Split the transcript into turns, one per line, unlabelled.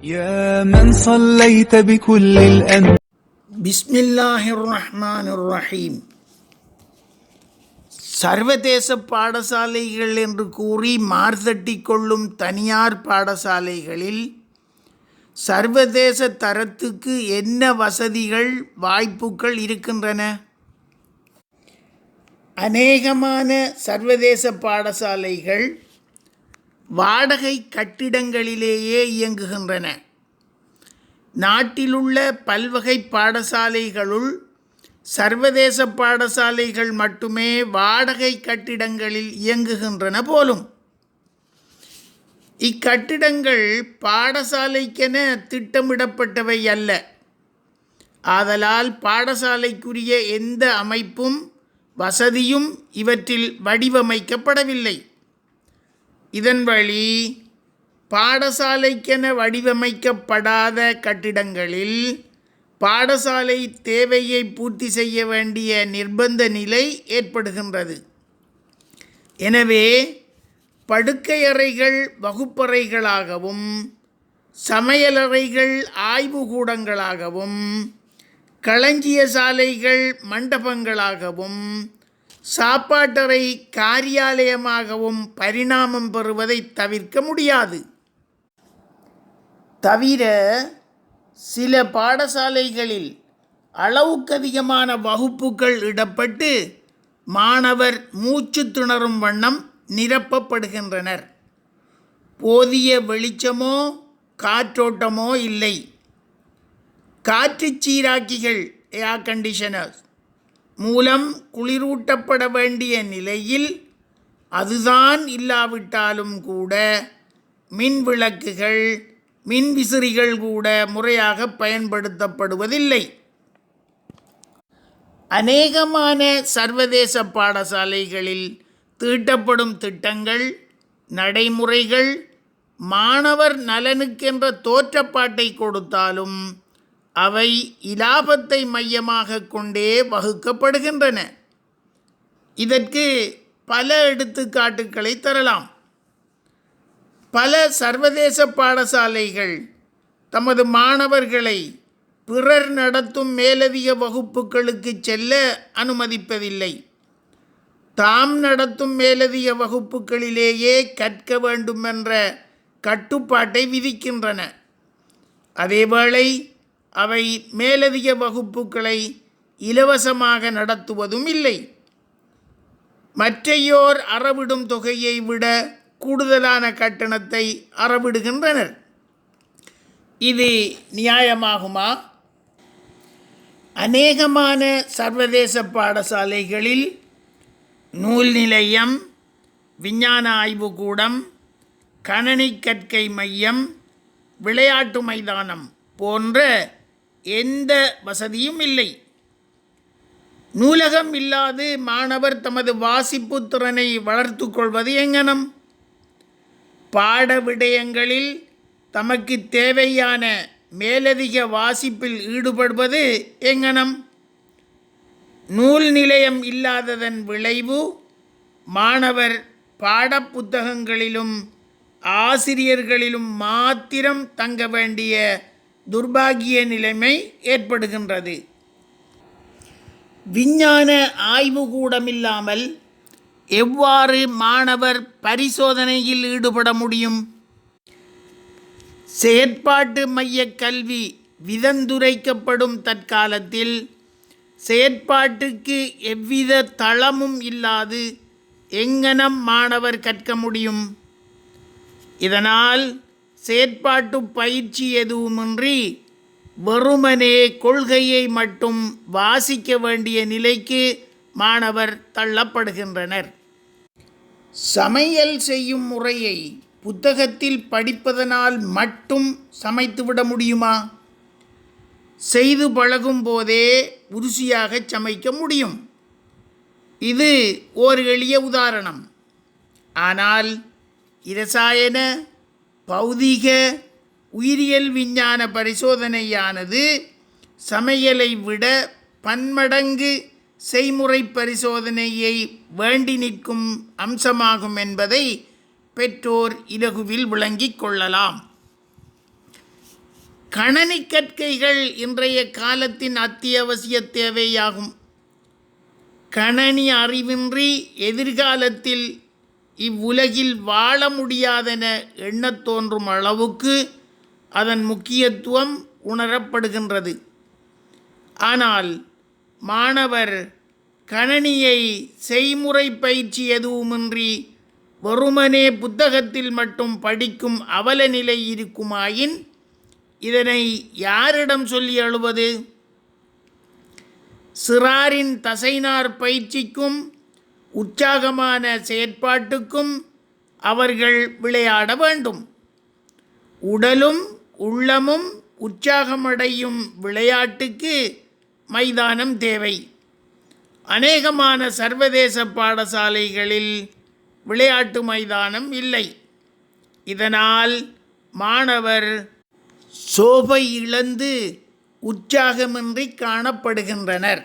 يا من صليت بكل الأنبياء
பிஸ்மில்லாஹிர் ரஹ்மானிர் ரஹீம் சர்வதேச பாடசாலைகள் என்று கூறி மார்த்தட்டி கொள்ளும் தனியார் பாடசாலைகளில் சர்வதேச தரத்துக்கு என்ன வசதிகள் வாய்ப்புகள் இருக்கின்றன அநேகமான சர்வதேச பாடசாலைகள் வாடகை கட்டிடங்களிலேயே இயங்குகின்றன. நாட்டிலுள்ள பல்வகை பாடசாலைகளுள் சர்வதேச பாடசாலைகள் மட்டுமே வாடகை கட்டிடங்களில் இயங்குகின்றன போலும். இக்கட்டிடங்கள் பாடசாலைக்கென திட்டமிடப்பட்டவை அல்ல. ஆதலால் பாடசாலைக்குரிய எந்த அமைப்பும் வசதியும் இவற்றில் வடிவமைக்கப்படவில்லை. இதன் வழி பாடசாலைக்கென வடிவமைக்கப்படாத கட்டிடங்களில் பாடசாலை தேவையை பூர்த்தி செய்ய வேண்டிய நிர்பந்த நிலை ஏற்படுகின்றது. எனவே படுக்கையறைகள் வகுப்பறைகளாகவும் சமையலறைகள் ஆய்வுகூடங்களாகவும் களஞ்சிய சாலைகள் மண்டபங்களாகவும் சாப்பாட்டறை காரியாலயமாகவும் பரிணாமம் பெறுவதை தவிர்க்க முடியாது. தவிர சில பாடசாலைகளில் அளவுக்கு அதிகமான வகுப்புகள் இடப்பட்டு மாணவர் மூச்சு திணறும் வண்ணம் நிரப்பப்படுகின்றனர். போதிய வெளிச்சமோ காற்றோட்டமோ இல்லை. காற்றுச் சீராக்கிகள் ஏர் கண்டிஷனர்ஸ் மூலம் குளிரூட்டப்பட வேண்டிய நிலையில் அதுதான் இல்லாவிட்டாலும் கூட மின் விளக்குகள் மின் விசிறிகள் கூட முறையாக பயன்படுத்தப்படுவதில்லை. அநேகமான சர்வதேச பாடசாலைகளில் தீட்டப்படும் திட்டங்கள் நடைமுறைகள் மாணவர் நலனுக்கென்ற தோற்றப்பாட்டை கொடுத்தாலும் அவை இலாபத்தை மையமாக கொண்டே வகுக்கப்படுகின்றன. இதற்கு பல எடுத்துக்காட்டுக்களை தரலாம். பல சர்வதேச பாடசாலைகள் தமது மாணவர்களை பிறர் நடத்தும் மேலதிக வகுப்புகளுக்கு செல்ல அனுமதிப்பதில்லை. தாம் நடத்தும் மேலதிக வகுப்புகளிலேயே கற்க வேண்டுமென்ற கட்டுப்பாட்டை விதிக்கின்றன. அதேவேளை அவை மேலதிக வகுப்புகளை இலவசமாக நடத்துவதும் இல்லை. மற்றையோர் அறவிடும் தொகையை விட கூடுதலான கட்டணத்தை அறவிடுகின்றனர். இது நியாயமாகுமா? அநேகமான சர்வதேச பாடசாலைகளில் நூல் நிலையம் விஞ்ஞான ஆய்வுக்கூடம் கணனி கற்கை மையம் விளையாட்டு மைதானம் போன்ற எந்த வசதியும் இல்லை. நூலகம் இல்லாது மாணவர் தமது வாசிப்பு திறனை வளர்த்து கொள்வது எங்கனம்? பாட விடயங்களில் தமக்கு தேவையான மேலதிக வாசிப்பில் ஈடுபடுவது எங்கனம்? நூல் நிலையம் இல்லாததன் விளைவு மாணவர் பாடப்புத்தகங்களிலும் ஆசிரியர்களிலும் மாத்திரம் தங்க வேண்டிய துர்பாகிய நிலைமை ஏற்படுகின்றது. விஞ்ஞான ஆய்வுகூடமில்லாமல் எவ்வாறு மாணவர் பரிசோதனையில் ஈடுபட முடியும்? செயற்பாட்டு மைய கல்வி விதந்துரைக்கப்படும் தற்காலத்தில் செயற்பாட்டுக்கு எவ்வித தளமும் இல்லாது எங்கனம் மாணவர் கற்க முடியும்? இதனால் செயற்பாட்டு பயிற்சி எதுவுமின்றி வெறுமனே கொள்கையை மட்டும் வாசிக்க வேண்டிய நிலைக்கு மாணவர் தள்ளப்படுகின்றனர். சமையல் செய்யும் முறையை புத்தகத்தில் படிப்பதனால் மட்டும் சமைத்துவிட முடியுமா? செய்து பழகும் போதே ருசியாக சமைக்க முடியும். இது ஓர் எளிய உதாரணம். ஆனால் இரசாயன பௌதிக உயிரியல் விஞ்ஞான பரிசோதனையானது சமையலை விட பன்மடங்கு செய்முறை பரிசோதனையை வேண்டி நிற்கும் அம்சமாகும் என்பதை பெற்றோர் இலகுவில் விளங்கிக் கொள்ளலாம். கணனி கற்கைகள் இன்றைய காலத்தின் அத்தியாவசிய தேவையாகும். கணனி அறிவின்றி எதிர்காலத்தில் இவ்வுலகில் வாழ முடியாதென எண்ணத் தோன்றும் அளவுக்கு அதன் முக்கியத்துவம் உணரப்படுகின்றது. ஆனால் மாணவர் கணனியை செய்முறை பயிற்சி எதுவுமின்றி வெறுமனே புத்தகத்தில் மட்டும் படிக்கும் அவல நிலை இருக்குமாயின் இதனை யாரிடம் சொல்லி அழுவது? சிறாரின் தசைனார் பயிற்சிக்கும் உற்சாகமான செயற்பாட்டுக்கும் அவர்கள் விளையாட வேண்டும். உடலும் உள்ளமும் உற்சாகமடையும் விளையாட்டுக்கு மைதானம் தேவை. அநேகமான சர்வதேச பாடசாலைகளில் விளையாட்டு மைதானம் இல்லை. இதனால் மாணவர் சோபை இழந்து உற்சாகமின்றி காணப்படுகின்றனர்.